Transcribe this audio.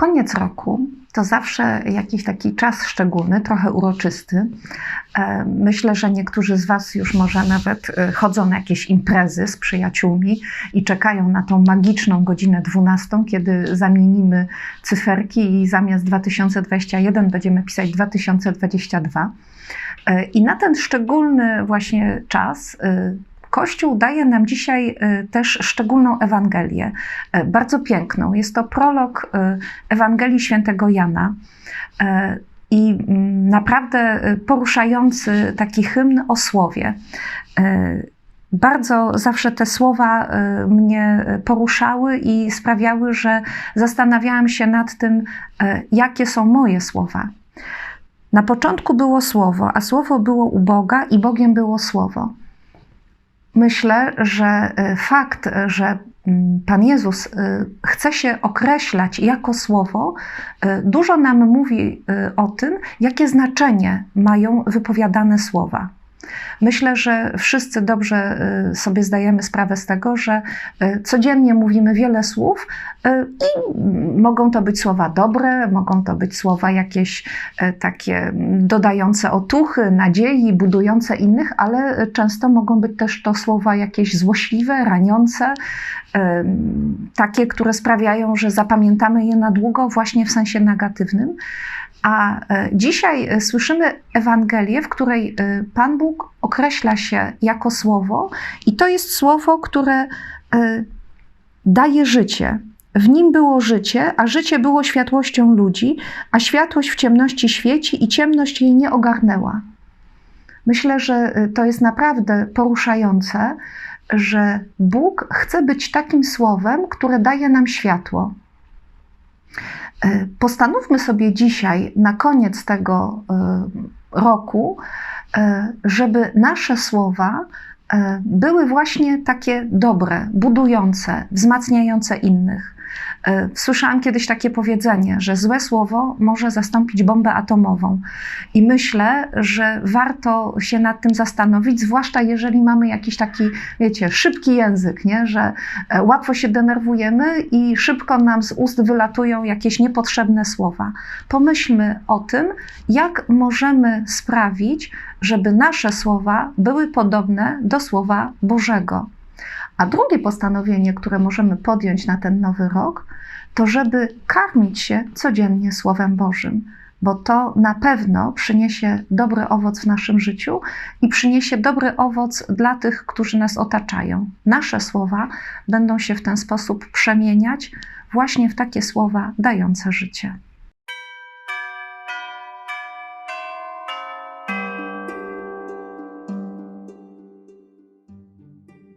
Koniec roku to zawsze jakiś taki czas szczególny, trochę uroczysty. E, myślę, że niektórzy z Was już może nawet e, chodzą na jakieś imprezy z przyjaciółmi i czekają na tą magiczną godzinę 12, kiedy zamienimy cyferki i zamiast 2021 będziemy pisać 2022. E, I na ten szczególny właśnie czas Kościół daje nam dzisiaj y, też szczególną Ewangelię, y, bardzo piękną. Jest to prolog y, Ewangelii świętego Jana i mm, naprawdę poruszający taki hymn o słowie. Bardzo zawsze te słowa mnie poruszały i sprawiały, że zastanawiałam się nad tym, jakie są moje słowa. Na początku było słowo, a słowo było u Boga i Bogiem było słowo. Myślę, że e, fakt, że mm, Pan Jezus e, chce się określać jako słowo, e, dużo nam mówi o tym, jakie znaczenie mają wypowiadane słowa. Myślę, że wszyscy dobrze y, sobie zdajemy sprawę z tego, że y, codziennie mówimy wiele słów y, i mogą to być słowa dobre, mogą to być słowa jakieś takie dodające otuchy, nadziei, budujące innych, ale często mogą być też to słowa jakieś złośliwe, raniące, takie, które sprawiają, że zapamiętamy je na długo, właśnie w sensie negatywnym. A e, dzisiaj e, słyszymy Ewangelię, w której e, Pan Bóg określa się jako słowo, i to jest słowo, które daje życie. W nim było życie, a życie było światłością ludzi, a światłość w ciemności świeci i ciemność jej nie ogarnęła. Myślę, że to jest naprawdę poruszające, że Bóg chce być takim słowem, które daje nam światło. E, postanówmy sobie dzisiaj, na koniec tego e, roku, e, żeby nasze słowa były właśnie takie dobre, budujące, wzmacniające innych. E, słyszałam kiedyś takie powiedzenie, że złe słowo może zastąpić bombę atomową. I myślę, że warto się nad tym zastanowić, zwłaszcza jeżeli mamy jakiś taki, wiecie, szybki język, nie? że e, łatwo się denerwujemy i szybko nam z ust wylatują jakieś niepotrzebne słowa. Pomyślmy o tym, jak możemy sprawić, żeby nasze słowa były podobne do słowa Bożego. A drugie postanowienie, które możemy podjąć na ten nowy rok, to żeby karmić się codziennie Słowem Bożym, bo to na pewno przyniesie dobry owoc w naszym życiu i przyniesie dobry owoc dla tych, którzy nas otaczają. Nasze słowa będą się w ten sposób przemieniać właśnie w takie słowa dające życie.